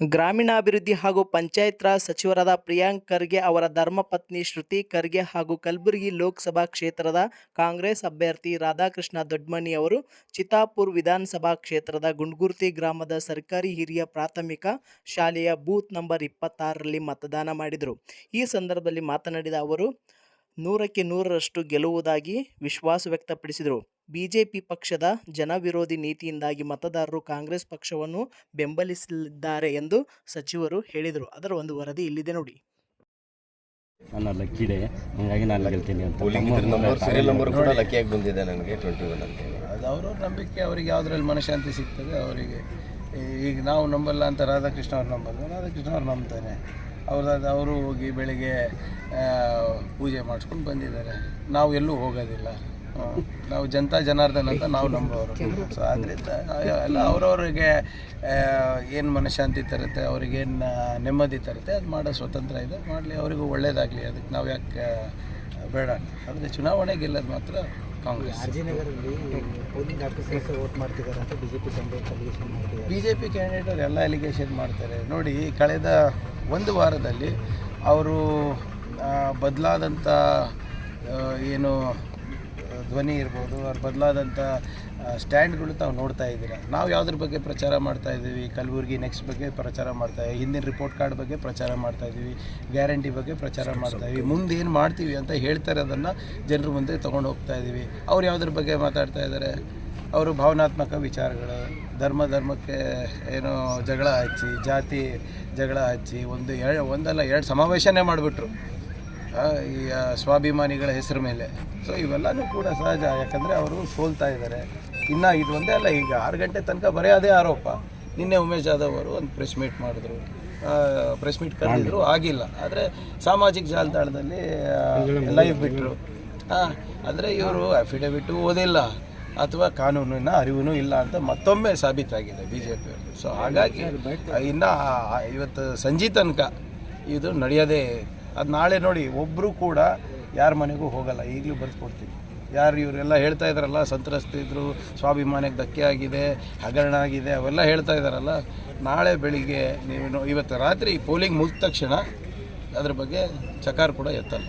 ಗ್ರಾಮೀಣಾಭಿವೃದ್ಧಿ ಹಾಗೂ ಪಂಚಾಯತ್ ರಾಜ್ ಸಚಿವರಾದ ಪ್ರಿಯಾಂಕ್ ಖರ್ಗೆ ಅವರ ಧರ್ಮಪತ್ನಿ ಶ್ರುತಿ ಖರ್ಗೆ ಹಾಗೂ ಕಲಬುರಗಿ ಲೋಕಸಭಾ ಕ್ಷೇತ್ರದ ಕಾಂಗ್ರೆಸ್ ಅಭ್ಯರ್ಥಿ ರಾಧಾಕೃಷ್ಣ ದೊಡ್ಮನಿ ಅವರು ಚಿತಾಪುರ್ ವಿಧಾನಸಭಾ ಕ್ಷೇತ್ರದ ಗುಂಡ್ಗುರ್ತಿ ಗ್ರಾಮದ ಸರ್ಕಾರಿ ಹಿರಿಯ ಪ್ರಾಥಮಿಕ ಶಾಲೆಯ ಬೂತ್ ನಂಬರ್ ಇಪ್ಪತ್ತಾರರಲ್ಲಿ ಮತದಾನ ಮಾಡಿದರು. ಈ ಸಂದರ್ಭದಲ್ಲಿ ಮಾತನಾಡಿದ ಅವರು ನೂರಕ್ಕೆ ನೂರರಷ್ಟು ಗೆಲ್ಲುವುದಾಗಿ ವಿಶ್ವಾಸ ವ್ಯಕ್ತಪಡಿಸಿದರು. ಬಿಜೆಪಿ ಪಕ್ಷದ ಜನವಿರೋಧಿ ನೀತಿಯಿಂದಾಗಿ ಮತದಾರರು ಕಾಂಗ್ರೆಸ್ ಪಕ್ಷವನ್ನು ಬೆಂಬಲಿಸಲಿದ್ದಾರೆ ಎಂದು ಸಚಿವರು ಹೇಳಿದರು. ಅದರ ಒಂದು ವರದಿ ಇಲ್ಲಿದೆ ನೋಡಿ. ನನ್ನ ಲಕ್ಕಿಡೆ ಹಂಗಾಗಿ ನಾನು ಗೆಲ್ತೀನಿ ಅಂತ. ಸೀರಿಯಲ್ ನಂಬರ್ ಕೂಡ ಲಕ್ಕಿಯಾಗಿ ಬಂದಿದೆ ನನಗೆ ಟ್ವೆಂಟಿ ಒನ್ ಅಂತ. ಅದು ಅವರ ನಂಬಿಕೆ ಅವರಿಗೆ ಯಾವುದ್ರಲ್ಲಿ ಮನಃಶಾಂತಿ ಸಿಗ್ತದೆ ಅವರಿಗೆ. ಈಗ ನಾವು ನಂಬಲ್ಲ ಅಂತ ರಾಧಾಕೃಷ್ಣ ಅವ್ರು ನಂಬಲ್ಲ ರಾಧಾಕೃಷ್ಣ ಅವ್ರು ನಂಬ್ತಾನೆ. ಅವ್ರು ಅವರು ಹೋಗಿ ಬೆಳಿಗ್ಗೆ ಪೂಜೆ ಮಾಡಿಸ್ಕೊಂಡು ಬಂದಿದ್ದಾರೆ. ನಾವು ಎಲ್ಲೂ ಹೋಗೋದಿಲ್ಲ. ನಾವು ಜನತಾ ಜನಾರ್ದನ್ ಅಂತ ನಾವು ನಂಬೋರು ಸೊ ಆದ್ದರಿಂದ ಎಲ್ಲ ಅವ್ರವ್ರಿಗೆ ಏನು ಮನಃಶಾಂತಿ ತರುತ್ತೆ ಅವ್ರಿಗೇನು ನೆಮ್ಮದಿ ತರುತ್ತೆ, ಅದು ಮಾಡೋ, ಸ್ವತಂತ್ರ ಇದೆ. ಮಾಡಲಿ, ಅವರಿಗೂ ಒಳ್ಳೇದಾಗಲಿ. ಅದಕ್ಕೆ ನಾವು ಯಾಕೆ ಬೇಡ. ಆದರೆ ಚುನಾವಣೆಗೆ ಗೆಲ್ಲೋದು ಮಾತ್ರ Congress. B J P candidate ಎಲ್ಲ ಅಲಿಗೇಷನ್ ಮಾಡ್ತಾರೆ. ನೋಡಿ ಕಳೆದ ಒಂದು ವಾರದಲ್ಲಿ ಅವರು ಬದಲಾದಂಥ ಏನು ಧ್ವನಿ ಇರ್ಬೋದು ಅವ್ರು ಬದಲಾದಂಥ ಸ್ಟ್ಯಾಂಡ್ಗಳು ತಾವು ನೋಡ್ತಾ ಇದ್ದೀರಾ? ನಾವು ಯಾವುದ್ರ ಬಗ್ಗೆ ಪ್ರಚಾರ ಮಾಡ್ತಾ ಇದ್ದೀವಿ? ಕಲಬುರಗಿ ನೆಕ್ಸ್ಟ್ ಬಗ್ಗೆ ಪ್ರಚಾರ ಮಾಡ್ತಾ ಇದ್ದೀವಿ. ಹಿಂದಿನ ರಿಪೋರ್ಟ್ ಕಾರ್ಡ್ ಬಗ್ಗೆ ಪ್ರಚಾರ ಮಾಡ್ತಾ ಇದ್ದೀವಿ. ಗ್ಯಾರಂಟಿ ಬಗ್ಗೆ ಪ್ರಚಾರ ಮಾಡ್ತಾ ಇದ್ದೀವಿ. ಮುಂದೆ ಏನು ಮಾಡ್ತೀವಿ ಅಂತ ಹೇಳ್ತಾರೆ ಅದನ್ನು ಜನರ ಮುಂದೆ ತೊಗೊಂಡು ಹೋಗ್ತಾ ಇದ್ದೀವಿ. ಅವ್ರು ಯಾವುದ್ರ ಬಗ್ಗೆ ಮಾತಾಡ್ತಾ ಇದ್ದಾರೆ ಅವರು ಭಾವನಾತ್ಮಕ ವಿಚಾರಗಳು ಧರ್ಮ ಧರ್ಮಕ್ಕೆ ಏನೋ ಜಗಳ ಹಚ್ಚಿ ಜಾತಿ ಜಗಳ ಹಚ್ಚಿ ಒಂದು ಎರಡು ಒಂದಲ್ಲ ಎರಡು ಸಮಾವೇಶನೇ ಮಾಡಿಬಿಟ್ರು. ಈ ಸ್ವಾಭಿಮಾನಿಗಳ ಹೆಸರು ಮೇಲೆ. ಸೊ ಇವೆಲ್ಲನೂ ಕೂಡ ಸಹಜ. ಯಾಕಂದರೆ ಅವರು ಸೋಲ್ತಾ ಇದ್ದಾರೆ. ಇನ್ನು ಇದು ಒಂದೇ ಅಲ್ಲ, ಈಗ ಆರು ಗಂಟೆ ತನಕ ಬರೀ ಅದೇ ಆರೋಪ. ನಿನ್ನೆ ಉಮೇಶ್ ಜಾಧವ್ ಅವರು ಒಂದು ಪ್ರೆಸ್ ಮೀಟ್ ಮಾಡಿದ್ರು. ಪ್ರೆಸ್ ಮೀಟ್ ಕರೆದಿದ್ರು, ಆಗಿಲ್ಲ. ಆದರೆ ಸಾಮಾಜಿಕ ಜಾಲತಾಣದಲ್ಲಿ ಲೈವ್ ಬಿಟ್ಟರು ಆದರೆ ಇವರು ಅಫಿಡವಿಟು ಓದಿಲ್ಲ. ಅಥವಾ ಕಾನೂನಿನ ಅರಿವು ಇಲ್ಲ ಅಂತ ಮತ್ತೊಮ್ಮೆ ಸಾಬೀತಾಗಿದೆ ಬಿ ಜೆ ಪಿಯಲ್ಲಿ ಸೊ ಹಾಗಾಗಿ, ಇನ್ನು ಇವತ್ತು ಸಂಜೆ ತನಕ ಇದು ನಡೆಯೋದೇ ಅದು ನಾಳೆ ನೋಡಿ ಒಬ್ಬರು ಕೂಡ ಯಾರ ಮನೆಗೂ ಹೋಗಲ್ಲ, ಈಗಲೂ ಬರ್ಸ್ಕೊಡ್ತೀವಿ ಯಾರು ಇವರೆಲ್ಲ ಹೇಳ್ತಾ ಇದ್ದಾರಲ್ಲ ಸಂತ್ರಸ್ತಿದ್ರು, ಸ್ವಾಭಿಮಾನಕ್ಕೆ ಧಕ್ಕೆ ಆಗಿದೆ, ಹಗರಣ ಆಗಿದೆ, ಅವೆಲ್ಲ ಹೇಳ್ತಾ ಇದ್ದಾರಲ್ಲ ನಾಳೆ ಬೆಳಿಗ್ಗೆ ನೀವು ಇವತ್ತು ರಾತ್ರಿ ಪೋಲಿಂಗ್ ಮುಗಿದ ತಕ್ಷಣ ಅದ್ರ ಬಗ್ಗೆ ಚಕಾರ ಕೂಡ ಎತ್ತಲ್ಲ.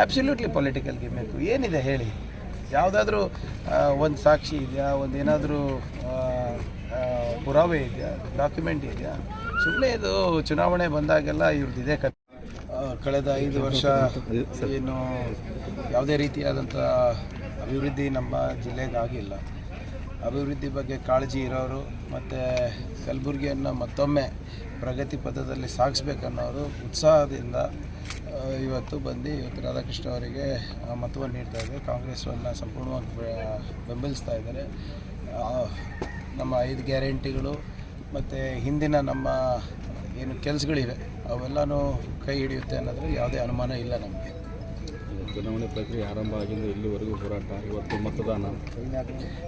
ಆ್ಯಬ್ಸಲ್ಯೂಟ್ಲಿ ಪೊಲಿಟಿಕಲ್ ಬೇಕು ಏನಿದೆ ಹೇಳಿ? ಯಾವುದಾದ್ರೂ ಒಂದು ಸಾಕ್ಷಿ ಇದೆಯಾ, ಒಂದು ಏನಾದರೂ ಪುರಾವೆ ಇದೆಯಾ ಡಾಕ್ಯುಮೆಂಟ್ ಇದೆಯಾ? ಸುಮ್ಮನೆ ಇದು ಚುನಾವಣೆ ಬಂದಾಗೆಲ್ಲ ಇವ್ರದ್ದು ಇದೇ ಕಳೆದ ಐದು ವರ್ಷ ಏನು ಯಾವುದೇ ರೀತಿಯಾದಂಥ ಅಭಿವೃದ್ಧಿ ನಮ್ಮ ಜಿಲ್ಲೆಗೆ ಆಗಿಲ್ಲ. ಅಭಿವೃದ್ಧಿ ಬಗ್ಗೆ ಕಾಳಜಿ ಇರೋರು ಮತ್ತು ಕಲಬುರಗಿಯನ್ನು ಮತ್ತೊಮ್ಮೆ ಪ್ರಗತಿ ಪಥದಲ್ಲಿ ಸಾಗಿಸ್ಬೇಕನ್ನೋರು ಉತ್ಸಾಹದಿಂದ ಇವತ್ತು ಬಂದು ಇವತ್ತು ರಾಧಾಕೃಷ್ಣ ಅವರಿಗೆ ಮತವನ್ನು ನೀಡ್ತಾ ಇದ್ದಾರೆ. ಕಾಂಗ್ರೆಸ್ವನ್ನು ಸಂಪೂರ್ಣವಾಗಿ ಬೆಂಬಲಿಸ್ತಾ ಇದ್ದಾರೆ. ನಮ್ಮ ಐದು ಗ್ಯಾರಂಟಿಗಳು ಮತ್ತು ಹಿಂದಿನ ನಮ್ಮ ಏನು ಕೆಲಸಗಳಿವೆ ಅವೆಲ್ಲನೂ ಕೈ ಹಿಡಿಯುತ್ತೆ ಅನ್ನೋದ್ರಲ್ಲಿ ಯಾವುದೇ ಅನುಮಾನ ಇಲ್ಲ ನಮಗೆ. ಚುನಾವಣೆ ಪ್ರಕ್ರಿಯೆ ಆರಂಭ ಆಗಿಂದ ಇಲ್ಲಿವರೆಗೂ ಹೋರಾಟ ಇವತ್ತು ಮತದಾನ.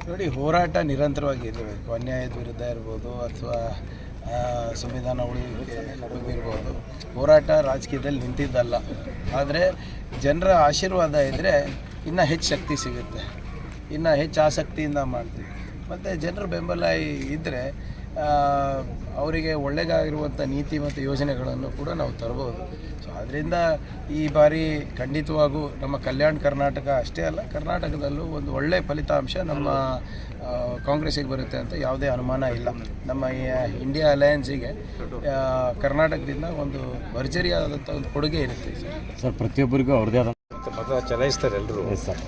ನೋಡಿ ಹೋರಾಟ ನಿರಂತರವಾಗಿ ಇರಬೇಕು. ಅನ್ಯಾಯದ ವಿರುದ್ಧ ಇರ್ಬೋದು ಅಥವಾ ಸಂವಿಧಾನ ಬಗ್ಗೆ ಇರ್ಬೋದು. ಹೋರಾಟ ರಾಜಕೀಯದಲ್ಲಿ ನಿಂತಿದ್ದಲ್ಲ. ಆದರೆ ಜನರ ಆಶೀರ್ವಾದ ಇದ್ದರೆ ಇನ್ನೂ ಹೆಚ್ಚು ಶಕ್ತಿ ಸಿಗುತ್ತೆ. ಇನ್ನು ಹೆಚ್ಚು ಆಸಕ್ತಿಯಿಂದ ಮಾಡ್ತೀವಿ. ಮತ್ತು ಜನರ ಬೆಂಬಲ ಇದ್ದರೆ ಅವರಿಗೆ ಒಳ್ಳೆಯದಾಗಿರುವಂಥ ನೀತಿ ಮತ್ತು ಯೋಜನೆಗಳನ್ನು ಕೂಡ ನಾವು ತರ್ಬೋದು ಸೊ ಅದರಿಂದ ಈ ಬಾರಿ ಖಂಡಿತವಾಗೂ ನಮ್ಮ ಕಲ್ಯಾಣ ಕರ್ನಾಟಕ ಅಷ್ಟೇ ಅಲ್ಲ ಕರ್ನಾಟಕದಲ್ಲೂ ಒಂದು ಒಳ್ಳೆಯ ಫಲಿತಾಂಶ ನಮ್ಮ ಕಾಂಗ್ರೆಸ್ಸಿಗೆ ಬರುತ್ತೆ ಅಂತ ಯಾವುದೇ ಅನುಮಾನ ಇಲ್ಲ. ನಮ್ಮ ಈ ಇಂಡಿಯಾ ಅಲಯನ್ಸಿಗೆ ಕರ್ನಾಟಕದಿಂದ ಒಂದು ಭರ್ಜರಿಯಾದಂಥ ಒಂದು ಕೊಡುಗೆ ಇರುತ್ತೆ ಸರ್. ಸರ್ ಪ್ರತಿಯೊಬ್ಬರಿಗೂ ಅವ್ರದ್ದೇ ಆದ ಮತ ಚಲಾಯಿಸ್ತಾರೆ ಎಲ್ಲರೂ ಸರ್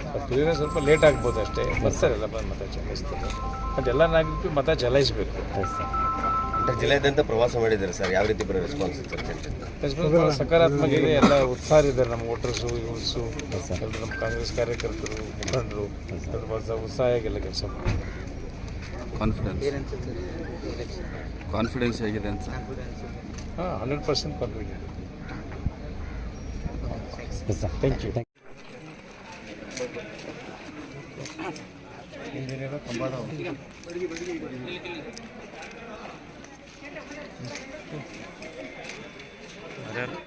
ಸ್ವಲ್ಪ ಲೇಟ್ ಆಗ್ಬೋದು ಅಷ್ಟೇ. ಬರ್ತಾರೆ ಎಲ್ಲ ಬಂದು ಮತ ಚಲಾಯಿಸ್ತಾರೆ. ಅದೆಲ್ಲ ಎಲ್ಲ ನಾಗರಿಕರು ಮತ ಚಲಾಯಿಸಬೇಕು. ಸರ್ ಜಿಲ್ಲೆಯಾದ್ಯಂತ ಪ್ರವಾಸ ಮಾಡಿದ್ದಾರೆ ಸರ್. ಯಾವ ರೀತಿ ಬರೋ ರೆಸ್ಪಾನ್ಸ್ ರೆಸ್ಪಾನ್ಸ್ ಸಕಾರಾತ್ಮಕ ಇದೆ. ಎಲ್ಲ ಉತ್ಸಾಹ ಇದ್ದಾರೆ ನಮ್ಮ ವೋಟರ್ಸು ಯೂತ್ಸು ಎಲ್ಲರೂ ನಮ್ಮ ಕಾಂಗ್ರೆಸ್ ಕಾರ್ಯಕರ್ತರು ಮುಖಂಡರು. ಉತ್ಸಾಹ ಉತ್ಸಾಹವಾಗಿ ಕೆಲಸ ಕಾನ್ಫಿಡೆನ್ಸ್ ಕಾನ್ಫಿಡೆನ್ಸ್ ಹೇಗಿದೆ ಅಂತ. ಹಾಂ hundred percent confident thank sir. Thank you thank